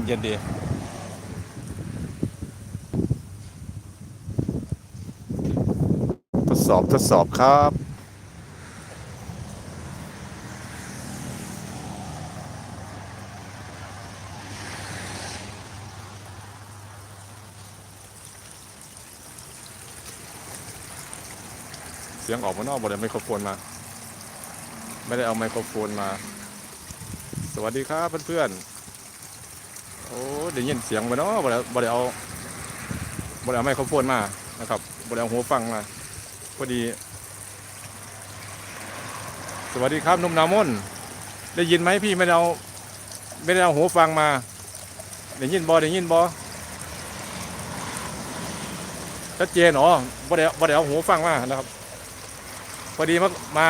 มเย็นดีทดสอบทดสอบครับ เสียงออกมานอกบนไมโครโฟนมา ไม่ได้เอาไมโครโฟนมา สวัสดีครับเพื่อนๆ โอ้ได้ยินเสียงมาเนาะบ่ได้บ่ได้เอาบ่ได้เอาไมโครโฟนมานะครับบ่ได้เอาหูฟังมาพอดี สวัสดีครับหนุ่มนามนได้ยินไหมพี่ไม่ได้เอาไม่ได้เอาหูฟังมาได้ยินบอได้ยินบอชัดเจนอ๋อบ่ได้บ่ได้เอาหูฟังมานะครับพอดีมามา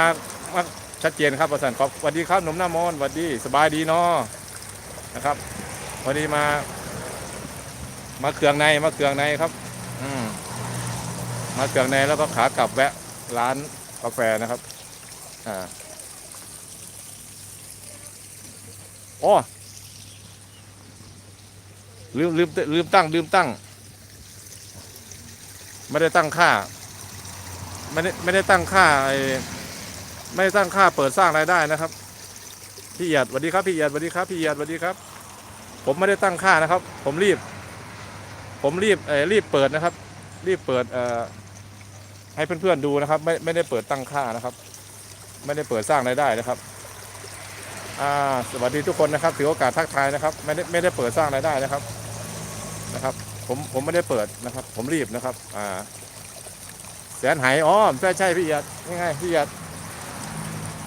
มาชัดเจนครับประสานครับสวัสดีครับหนุ่มหน้ามนสวัสดีสบายดีเนาะนะครับ อดีมา มาเครืองในมาเครืองในครับ อืมมาเครืองในแล้วก็ขากลับแวะร้านกาแฟนะครับ อ่าโอ้ลืมลืมลืมตั้ง ลืมตั้ง ไม่ได้ตั้งค่า ไม่ได้ไม่ได้ตั้งค่าไอไม่ได้ตั้งค่าเปิดสร้างรายได้นะครับ พี่เอียดสวัสดีครับ พี่เอียดสวัสดีครับ พี่เอียดสวัสดีครับ ผมไม่ได้ตั้งค่านะครับ ผมรีบ ผมรีบเออรีบเปิดนะครับ รีบเปิดเอ่อให้เพื่อนๆดูนะครับ ไม่ไม่ได้เปิดตั้งค่านะครับ ไม่ได้เปิดสร้างรายได้นะครับอ่าสวัสดีทุกคนนะครับถือโอกาสทักทายนะครับ ไม่ได้ไม่ได้เปิดสร้างรายได้นะครับนะครับ ผมผมไม่ได้เปิดนะครับ ผมรีบนะครับ อ่าแสนหายอ๋อใช่ใช่พี่เอียดนี่ไงพี่เอียด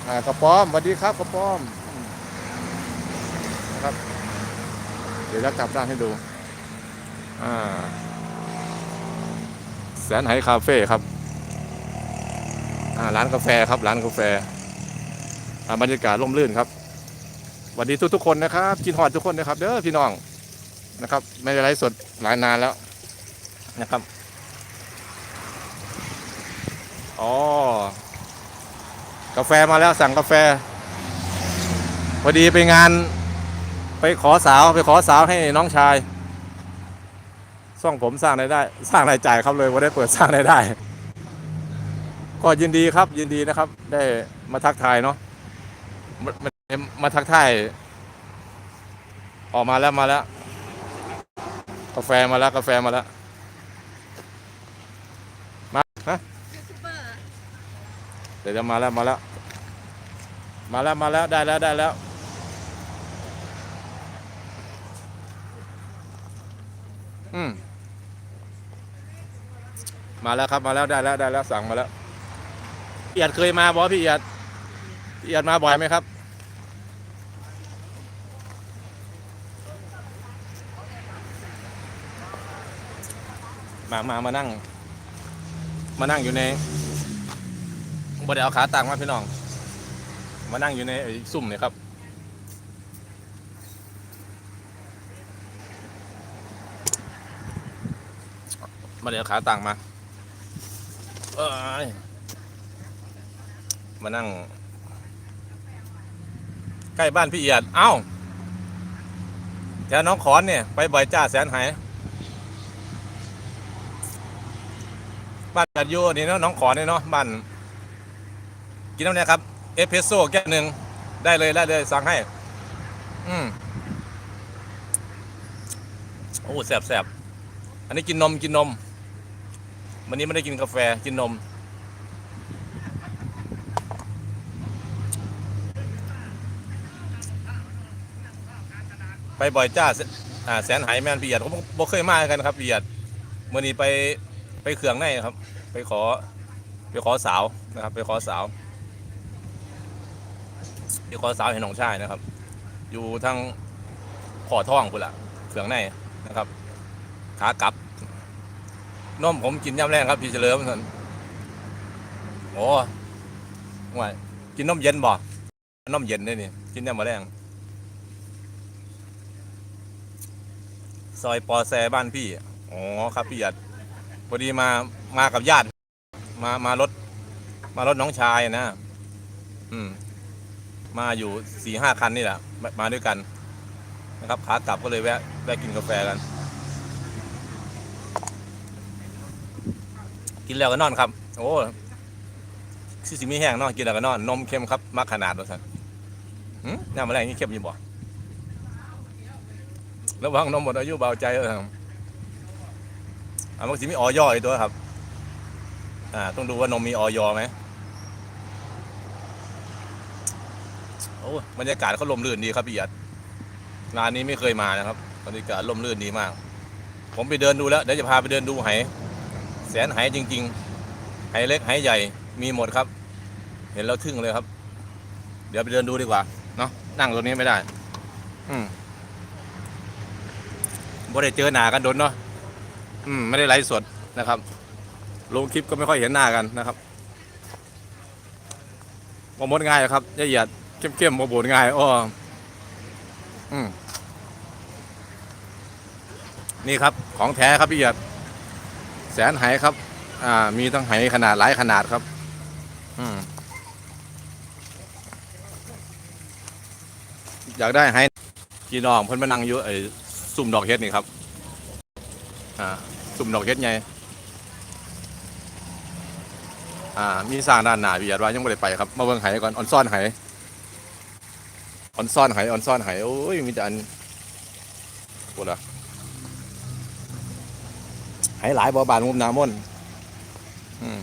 อ่ากระป้อมสวัสดีครับกระป้อมอืมนะครับ เดี๋ยวจะกลับด้านให้ดูอ่าแสนไหคาเฟ่ครับอ่าร้านกาแฟครับ ร้านกาแฟอ่าบรรยากาศร่มรื่นครับสวัสดีทุกทุกคนนะครับกินหอดทุกคนนะครับ เด้อพี่น้องนะครับ ไม่ได้ไลฟ์สดหลายนานแล้วนะครับอ๋อกาแฟมาแล้วสั่งกาแฟ พอดีไปงาน ไปขอสาวไปขอสาวให้น้องชายส่องผมสร้างรายได้ สร้างรายจ่ายครับเลยว่าได้เปิดสร้างรายได้ ก็ยินดีครับยินดีนะครับ ได้มาทักทายเนาะมามามาทักทายออกมาแล้วมาแล้ว กาแฟมาแล้วกาแฟมาแล้วมาฮะเบอร์เดี๋ยวจะมาแล้วมาแล้ว มาแล้วมาแล้วได้แล้วได้แล้ว อืมมาแล้วครับมาแล้วได้แล้วได้แล้วสั่งมาแล้วพี่เอียดเคยมาบอพี่เอียดพี่เอียดมาบ่อยไหมครับ มามามานั่ง มานั่งอยู่ในบ่ได้เอาขาตั้งมาพี่น้อง มานั่งอยู่ในไอ้ซุ่มเนี่ยครับ มาเดี๋ยวขาตั้งมาเอ้ยมานั่ง ใกล้บ้านพี่เอียด เอ้าแถวน้องขอนเนี่ย ไปบ่อยจ้าแสนหายบ้านจัดยูนี่เนาะน้องขอนเนี่ยเนาะบ้านกินน้ำเนี่ยครับ เอสเพรสโซ่แก้วหนึ่งได้เลยได้เลยสั่งให้ อืมโอ้แสบแสบอันนี้กินนมกินนม วันนี้ไม่ได้กินกาแฟกินนม ไปบ่อยจ้าแสอ่าแสนหายแมนพี่เอียดผมบ่เคยมากันครับพี่เอียดเมื่อนี้ไปไปเขื่องในครับ ไปขอไปขอสาวนะครับ ไปขอสาวไปขอสาวเห็นหนองชายนะครับ อยู่ทางขอท่องพุ่นละเขื่องในนะครับขากลับ นมผมกินย่ำแรงครับพี่เฉลิมท่านโอ้ว่ากินนมเย็นบ่นมเย็นได้นี่กินย่ำมาแรงซอยปอแซบ้านพี่อ๋อครับพี่หยัดพอดีมามากับญาติ มามารถ มารถน้องชายนะ อืม มาอยู่สี่ห้าคันนี่แหละมาด้วยกันนะครับขากลับก็เลยแวะแวะกินกาแฟกัน กินแล้วก็นอนครับ โอ้สิสิมีแห้งนอนกินแล้วก็นอน นมเค็มครับมักขนาดว่าสันหืมน้ำอะไรนี่เค็มอยี่บ่ระวังนมหมดอายุเบาใจเอออ่ามันสิมีออยอีกตัวครับ อ่า ต้องดูว่านมมีออยไหมโอ้บรรยากาศเขาลมรื่นดีครับพี่หยัดร้านนี้ไม่เคยมานะครับบรรยากาศลมรื่นดีมาก ผมไปเดินดูแล้วเดี๋ยวจะพาไปเดินดูไห แสนไหจริงๆไหเล็กไหใหญ่มีหมดครับ เห็นแล้วทึ่งเลยครับ เดี๋ยวไปเดินดูดีกว่าเนาะนั่งตรงนี้ไม่ได้ อืมบ่ได้เจอหน้ากันโดนเนาะอืมไม่ได้ไลฟ์สดนะครับลงคลิปก็ไม่ค่อยเห็นหน้ากันนะครับบ่หมดง่ายครับละเอียดเข้มๆบ่บ่นง่ายอ้ออืมนี่ครับของแท้ครับพี่เอียด แสนไหครับ อ่า มีทั้งไหขนาดหลายขนาดครับ อืมอยากได้ไหพี่น้องเพิ่นมานั่งอยู่ไอ้ซุ่มดอกเฮ็ดนี่ครับ อ่าซุ่มดอกเฮ็ดไงอ่า มีสร้างด้านหน้าพี่อาจว่ายังไม่ได้ไปครับ มาเบิ่งไหก่อนออนซ่อนไหออนซ่อนไหออนซ่อนไหโอ้ยมีแต่อันปวดละ ไหหลายบ่บานมุมนามนอืม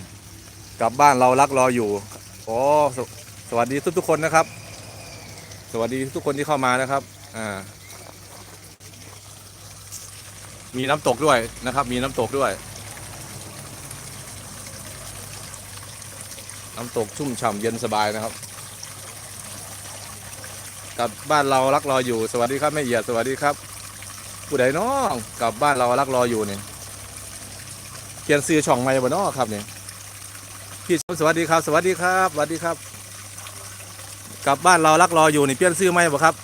กลับบ้านเรารักรออยู่โอ้สวสวัสดีทุกทุกคนนะครับ สวัสดีทุกคนที่เข้ามานะครับ อ่า มีน้ำตกด้วยนะครับ มีน้ำตกด้วย น้ำตกชุ่มฉ่ำเย็นสบายนะครับกลับบ้านเรารักรออยู่ สวัสดีครับแม่เอียดสวัสดีครับ ผู้ใดน้องกลับบ้านเรารักรออยู่เนี่เขียนซื้อช่องใหม่บ่น้อครับเนี่ยพี่ชมสวัสดีครับ สวัสดีครับสวัสดีครับ กลับบ้านเรารักรออยู่นี่เปลี่ยนซื้อไหมบ่ครับ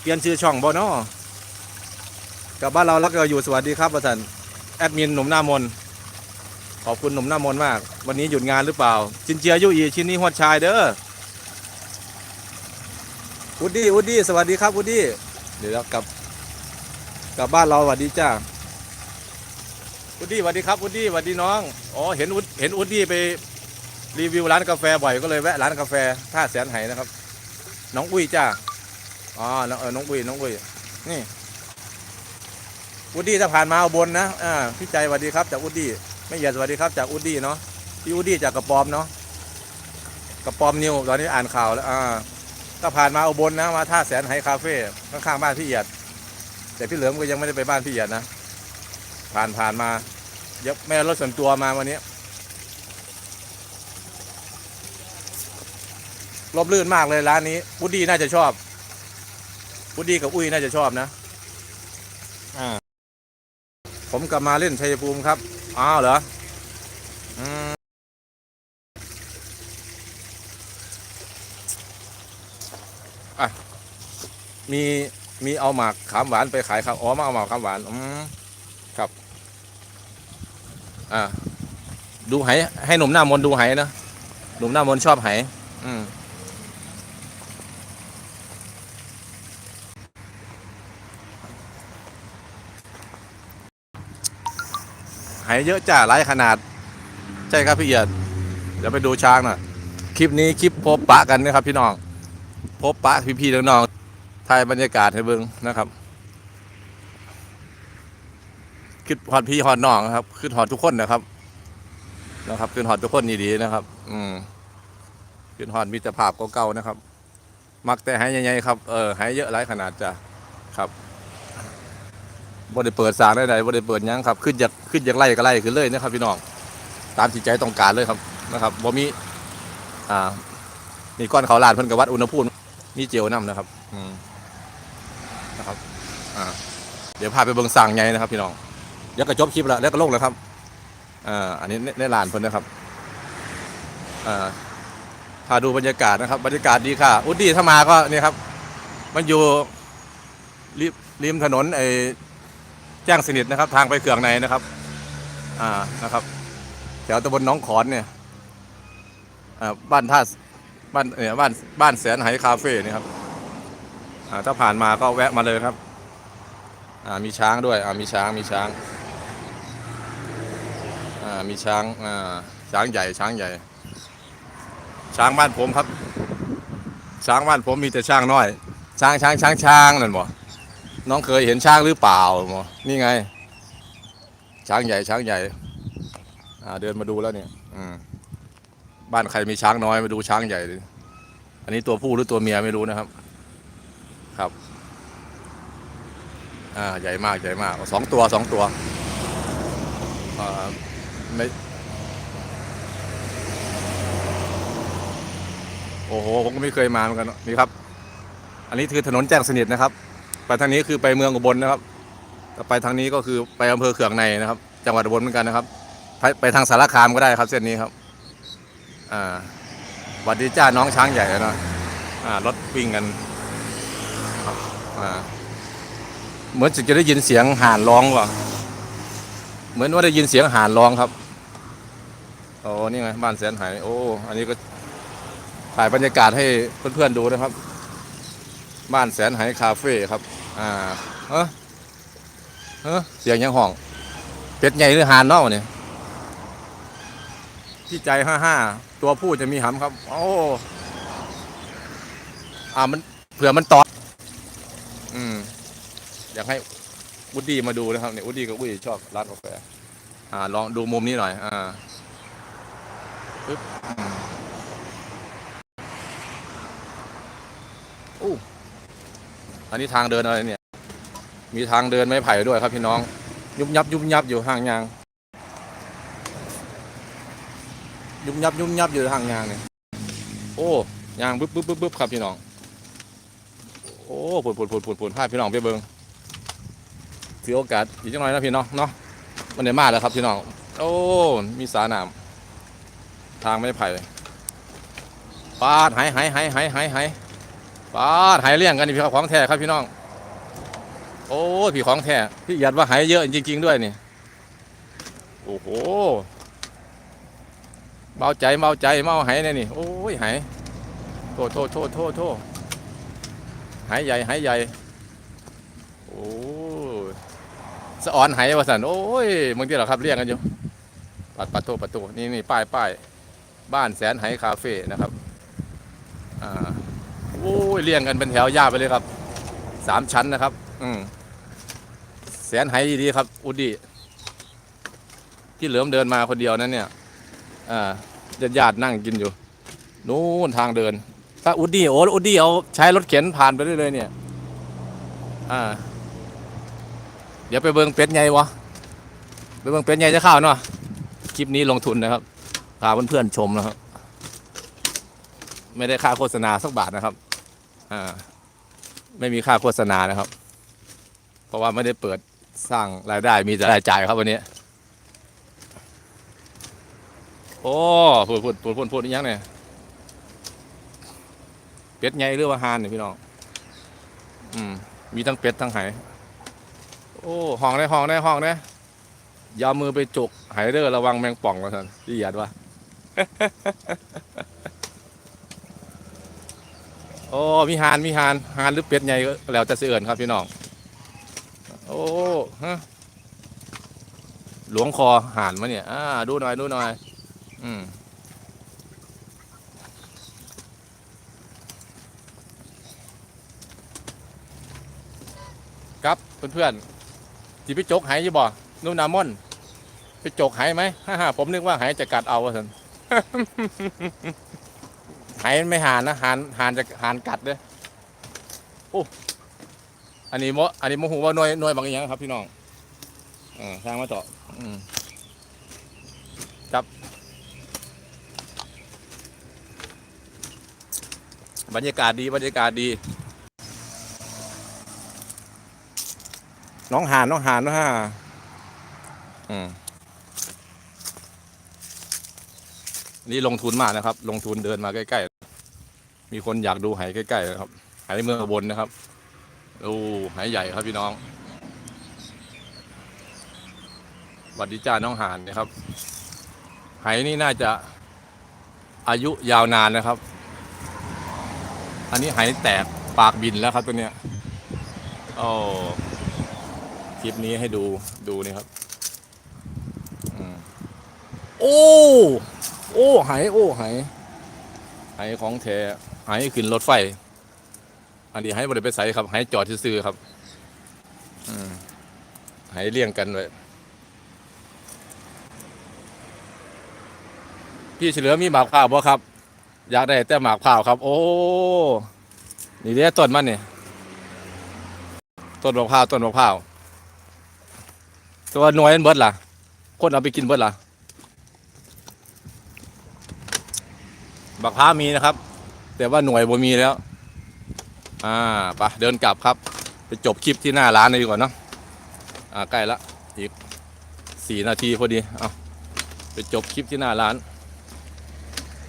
เปลี่ยนชื่อช่องบ่น้อกลับบ้านเรารักรออยู่สวัสดีครับประสันแอดมินหนุ่มหน้ามนขอบคุณหนุ่มหน้ามนมาก วันนี้หยุดงานหรือเปล่า จินเจียยุอีชิ้นนี้หัวชายเด้อวุดดี้วุดดี้สวัสดีครับวุดดี้เดี๋ยวกลับกลับบ้านเราสวัสดีจ้า วุดดี้สวัสดีครับวุดดี้สวัสดีน้องอ๋อเห็นวุดเห็นวุดดี้ไปรีวิวร้านกาแฟบ่อยก็เลยแวะร้านกาแฟท่าแสนไหนะครับ น้องอุ้ยจ้าอ๋อน้องเออน้องอุ้ยน้องอุ้ยนี่วุดดี้ถ้าผ่านมาเอาบนนะอ่าพี่ใจสวัสดีครับจากวุดดี้ไม่เหยียดสวัสดีครับจากอุดดี้เนาะพี่อุดดี้จากกระปอมเนาะกระปอมนิวตอนนี้อ่านข่าวแล้วอ่าก็ผ่านมาเอุบลนะมาท่าแสนไฮคาเฟ่ข้างๆบ้านพี่เอียดแต่พี่เหลิมก็ยังไม่ได้ไปบ้านพี่เอียดนะ ผ่านผ่านมาเดี๋ยอะแม่รถส่วนตัวมาวันนี้รบลื่นมากเลยร้านนี้อุดดี้น่าจะชอบอุดดี้กับอุ้ยน่าจะชอบนะอ่าผมกลับมาเล่นชัยภูมิครับอ้าวเหรออืมอะมีมีเอาหมากขามหวานไปขายครับอ๋อมาเอาหมากขามหวานอืมครับ อ่าดูไหให้หนุ่มหน้ามนดูไหนะหนุ่มหน้ามนชอบไหอืมหายเยอะจ้าหลายขนาด ใช่ครับพี่เอียดเดี๋ยวไปดูช้างหน่อยคลิปนี้คลิปพบปะกันนะครับพี่น้อง พบปะพี่ๆน้องๆถ่ายบรรยากาศให้เบิ่งนะครับ ขึ้นฮอดพี่ฮอดน้องครับขึ้นฮอดทุกคนนะครับ นะครับขึ้นฮอดทุกคนดีๆนะครับ อืมขึ้นฮอดมิตรภาพเก่าๆนะครับ มักแต่หายใหญ่ๆครับเออหายเยอะหลายขนาดจ้ะครับบ่ได้เปิดสางได้ใดบ่ได้เปิดยังครับ ขึ้นจากขึ้นจากไล่ก็ไล่ขึ้นเลยนะครับ พี่น้องตามที่ใจต้องการเลยครับนะครับบ่มี อ่านี่ก้อนเขาลาดเพิ่นกับวัดอุณหภูมิมีเจลน้ำนะครับ อืมนะครับ อ่า เดี๋ยวพาไปเบิงสั่งไงนะครับ พี่น้อง เดี๋ยวก็จบคลิปแล้วแล้วก็ลงแล้วครับอ่าอันนี้ในลานเพิ่นนะครับอ่าพาดูบรรยากาศนะครับ บรรยากาศดีค่ะ อุดดีถ้ามาก็นี่ครับ มันอยู่ริมริมถนนไอ้แจ้งสนิทนะครับ ทางไปเขื่องในนะครับ อ่านะครับแถวตำบลหน้องขอนเนี่ยอ่าบ้านท่าบ้านเนี่ยบ้านบ้านแสนไหคาเฟ่นี่ครับอ่าถ้าผ่านมาก็แวะมาเลยครับ อ่ามีช้างด้วยอ่ามีช้างมีช้าง มีช้างอ่าช้างใหญ่ช้างใหญ่ ช้างบ้านผมครับ ช้างบ้านผมมีแต่ช้างน้อย ช้างช้างช้างช้างนั่นบ่น้องเคยเห็นช้างหรือเปล่าบ่นี่ไง ช้างใหญ่ช้างใหญ่อ่าเดินมาดูแล้วเนี่ยอืมบ้านใครมีช้างน้อยมาดูช้างใหญ่ อันนี้ตัวผู้หรือตัวเมียไม่รู้นะครับ ครับอ่าใหญ่มากใหญ่มากสองตัวสองตัวอ่า ม่โอ้โหผมก็ไม่เคยมาเหมือนกันนี่ครับ อันนี้คือถนนแจ้งสนิทนะครับ ไปทางนี้คือไปเมืองอุบลนะครับแต่ไปทางนี้ก็คือไปอำเภอเขืองในนะครับ จังหวัดอุบลเหมือนกันนะครับไปไปทางสารคามก็ได้ครับ เส้นนี้ครับ อ่าวัดดีจ้าน้องช้างใหญ่นะอ่ารถวิ่งกันครับอ่าเหมือนจะได้ยินเสียงห่านร้องว่ะเหมือนว่าได้ยินเสียงห่านร้องครับ โอ้นี่ไงบ้านแสนหายโอ้อันนี้ก็ถ่ายบรรยากาศให้เพื่อนๆดูนะครับ บ้านแสนหายคาเฟ่ครับ อ่าเฮ้อเฮ้อเสียงยังห้อง เป็ดใหญ่หรือหานนอกเนี่ยที่ใจห้าห้าตัวผู้จะมีหำครับ โอ้อ่ามันเผื่อมันตอดอืม อยากให้วุดดี้มาดูนะครับเนี่ยวุดดี้กับวุ้ยชอบร้านกาแฟอ่าลองดูมุมนี้หน่อย อ่า ปึ๊บอู้อันนี้ทางเดินอะไรเนี่ย มีทางเดินไม้ไผ่ด้วยครับพี่น้อง ยุบยับยุบยับอยู่ห่างยาง ยุบยับยุบยับอยู่ห่างยางเนี่ย โอ้ยางบึ๊บบึ๊บบึ๊บบึ๊บครับพี่น้อง โอ้ผุดผุดผุดผุดผุดพาพี่น้องไปเบิงถือโอกาสอีกจังหน่อยนะพี่น้องเนาะมันได้มาแล้วครับพี่น้อง โอ้ มีสาหนาม ทางไม้ไผ่ปาดหายหายหายหายหายหายปาดหายเลี่ยงกันนี่พี่ครับของแท้ครับพี่น้อง โอ้ยพี่ของแท้พี่หยัดว่าหายเยอะจริง ๆ ด้วยนี่โอ้โหเบาใจเบาใจเมาหายเนี่ยนี่โอ้ยหายโทษโทษโทษโทษโทษหายใหญ่หายใหญ่โอ้ยสะออนหายวะสันโอ้ยบางที่เหรอครับเรียกกันอยู่ปัดปัดโทษปัดโทษนี่นี่ป้ายป้าย บ้านแสนไหคาเฟ่นะครับอ่าโอ้ยเรียงกันเป็นแถวยาวไปเลยครับสามชั้นนะครับ อืมแสนไหดีครับ อุดีที่เหลือมเดินมาคนเดียวนั้นเนี่ยอ่าญาติญาตินั่งกินอยู่นู้นทางเดิน ถ้าอุดดีโอ้อุดดีเอาใช้รถเข็นผ่านไปได้เลยเนี่ย อ่า เดี๋ยวไปเบิงเป็ดไงวะ ไปเบิงเป็ดไงจะเข้าวเนาะ คลิปนี้ลงทุนนะครับาเพื่อนๆชมนะครับ ไม่ได้ค่าโฆษณาสักบาทนะครับ อ่า ไม่มีค่าโฆษณานะครับ เพราะว่าไม่ได้เปิดสร้างรายได้มีแต่รายจ่ายครับวันนี้ โอ้พูดพูดพูดพูดพูดอีกอยังเนี่ยเป็ดไงหรือว่าฮานเนี่ยพี่น้อง อืม มีทั้งเป็ดทั้งไหโอ้ห้องได้ห้องได้ห้องได้ยามือไปจุกไหเด้อระวังแมงป่องมาสันที่หยัดวะ โอ้มีหานมีหานหานหรือเป็ดใหญ่ก็แล้วจะเสื่อนครับพี่น้อง โอ้ฮะหลวงคอหานมาเนี่ยอ่าดูหน่อยดูหน่อย อืมครับเพื่อนๆจีไปจกหายยี่บ่นุ่นามอนไปจกหายไหมฮ่าฮ่าผมนึกว่าหายจะกัดเอาสัน หายไม่หานนะหานหานจะหานกัดเลยโอ้อันนี้โมอันนี้โมหูว่าหน่วยหน่วยบางอย่างครับ พี่น้องอ่าทางมาต่ออืมครับบรรยากาศดีบรรยากาศดีน้องหานน้องหานนะฮะอืม นี่ลงทุนมากนะครับ ลงทุนเดินมาใกล้ๆ มีคนอยากดูไหใกล้ๆนะครับไหเมืองบลนะครับโอ้ไหใหญ่ครับพี่น้องสวัสดีจ้าน้องหานนะครับไหนี่น่าจะอายุยาวนานนะครับ อันนี้ไหแตกปากบินแล้วครับตัวเนี้ยโอ้คลิปนี้ให้ดูดูนี่ครับอโอ้ โอ้หายโอ้หายหายของแท้หายขึ้นรถไฟ อันนี้ให้บริไปใส่ครับให้จอดซื้อครับอืมให้เลี่ยงกันไว้พี่เฉลือมีหมากข้าวบ่ครับ อยากได้แต่หมากข้าวครับ โอ้นี่เด้ต้นมันนี่ต้นมะพร้าวต้นมะพร้าวตัวหน่วยมันเบิดล่ะ คนเอาไปกินเบิดล่ะ บักพ้ามีนะครับ แต่ว่าหน่วยบ่มีแล้ว อ่าไปเดินกลับครับ ไปจบคลิปที่หน้าร้านเลยดีกว่าเนาะอ่าใกล้ละอีกสี่นาทีพอดีเอาไปจบคลิปที่หน้าร้าน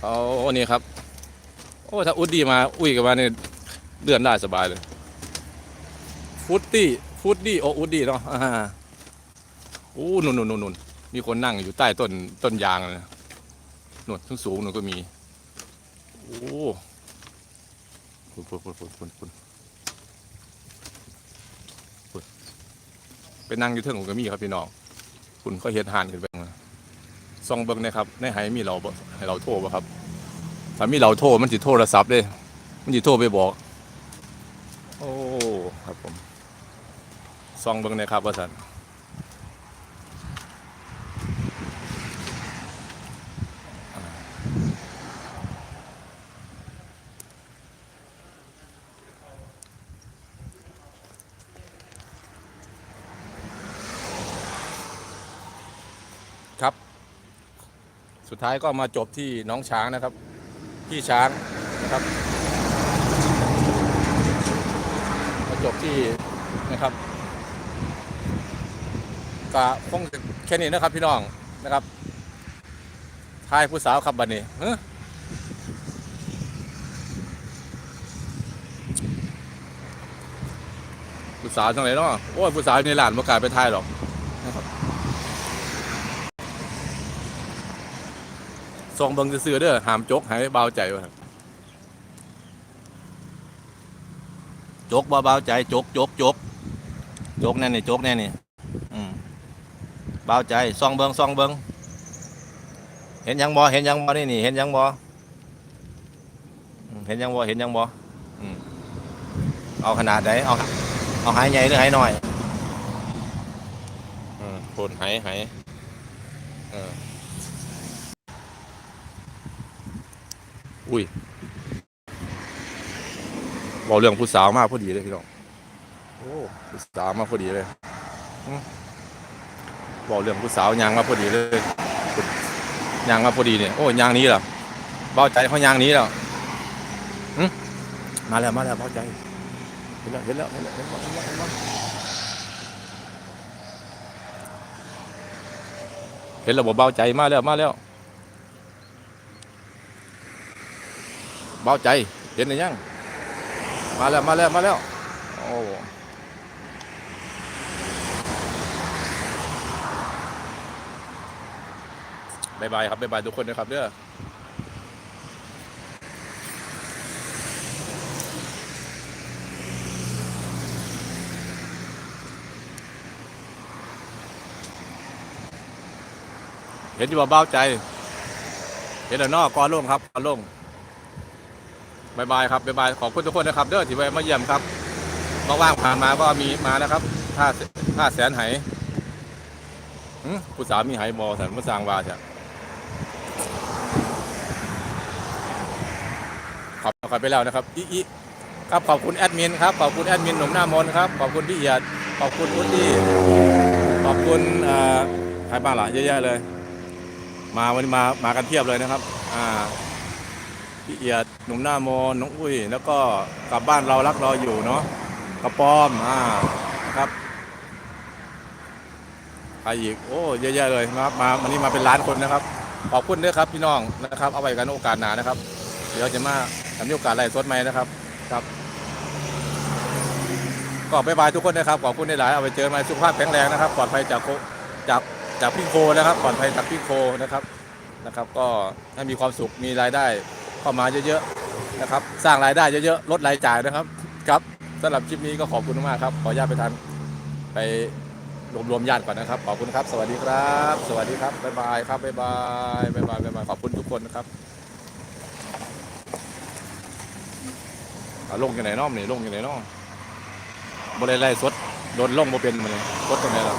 เอาอนี่ครับ โอ้ถ้าอุดดีมาอุ้ยกันมาเนี่ยเลื่อนได้สบายเลยฟุตตี้ฟุตดี้โออุดดี้เนาะอ่าโอ้นุ่นนุ่นนุ่นนุ่นมีคนนั่งอยู่ใต้ต้นต้นยางเลยนะนุ่นทั้งสูงนุ่นก็มี โอ้คุณคุณคุณคุณคุณคุณคุณไปนั่งอยู่เทิงของก็มีครับพี่น้องคุณก็เฮ็ดหานขึ้นไปซองเบิ้งนะครับในไหมีเราให้เราโทรบ่ครับถ้ามีเราโทรมันสิโทรศัพท์เด้ มันสิโทรไปบอก โอ้ ครับผมซองเบิ่งนะครับว่าสัน ดท้ายก็มาจบที่น้องช้างนะครับพี่ช้างนะครับ มาจบที่นะครับก็คงแค่นี้นะครับพี่น้องนะครับทายผู้สาวครับบัดนี้เฮ้ผู้สาวจังไหนเนาะโอ้ยผู้สาวในหลานบ่กล้าไปทายหรอกนะครับ ส่งเบิ่งซื่อๆเด้อหามจกให้เบาใจว่าจกเบาๆใจจกจกจกจกแน่นี่จกแน่นี่อืมเบาใจซองเบิงซองเบิงเห็นยังบ่เห็นยังบ่นี่นี่ เห็นยังบ่อืมเห็นยังบ่เห็นยังบ่อืมเอาขนาดไหนเอาเอาหายใหญ่หรือหายน้อยอืมโคนหายหายเออ อุ้ยบอกเรื่องผู้สาวมากพอดีเลยพี่น้องโอ้ผู้สาวมากพอดีเลยบอกเรื่องผู้สาวยางมาพอดีเลยยางมาพอดีเนี่ยโอ้ยางนี้เหรอเบาใจเขายางนี้แล้วมาแล้วมาแล้วเบาใจเห็นแล้วเห็นแล้วเห็นแล้วเห็นแล้วเห็นแล้วเห็นแล้วเห็นแล้วบอกเบาใจมาแล้วมาแล้ว เบาใจเห็นหรือยังมาแล้วมาแล้วมาแล้วโอ้บายบายครับบายบายทุกคนนะครับเด้อเห็นอยู่ว่าเบาใจ เห็นแล้วนอกกอล่งครับกอล่ง บายบายครับบายบายขอบคุณทุกคนนะครับเด้อที่แวะมาเยี่ยมครับว่างๆผ่านมาก็มีมานะครับห้าห้าแสนไหหึผู้สาวมีไหบอสันมาสางวาใช่ขอบขอบไปแล้วนะครับอีอีครับขอบคุณแอดมินครับขอบคุณแอดมินหนุ่มหน้ามนครับขอบคุณพี่เอียดขอบคุณอุดดี้ขอบคุณใครบ้างล่ะเยอะแยะเลย มาวันนี้มามากันเทียบเลยนะครับ อ่า พี่เอียดหนุ่มหน้าโมน้องอุ้ย แล้วก็กลับบ้านเรารักรออยู่เนาะกระป้อมอ่าครับใครอีกโอ้เยอะแยะเลยนะครับมาวันนี้มาเป็นล้านคนนะครับขอบคุณด้วยครับพี่น้องนะครับ เอาไว้กันโอกาสหนานะครับ เดี๋ยวจะมาทำโอกาสไล่สดใหม่นะครับครับ ก็บายบายทุกคนนะครับ ขอบคุณในหลายเอาไปเจอมาสุขภาพแข็งแรงนะครับปลอดภัยจากจากจากพี่โคนะครับปลอดภัยจากพี่โคนะครับนะครับ ก็ให้มีความสุขมีรายได้ เข้ามาเยอะๆนะครับ สร้างรายได้เยอะๆลดรายจ่ายนะครับ ครับสำหรับคลิปนี้ก็ขอบคุณมากครับ ขออนุญาตไปทานไปรวมรวมญาติก่อนนะครับ ขอบคุณครับ สวัสดีครับ สวัสดีครับบ๊ายบายครับบ๊ายบายบ๊ายบายบ๊ายบายขอบคุณทุกคนนะครับอ่าลงยังไหนน้อมนี่ลงยังไหนน้อบริไลฟ์สดโดนลงบ่เป็นมาเลยสดตรงไหนล่ะ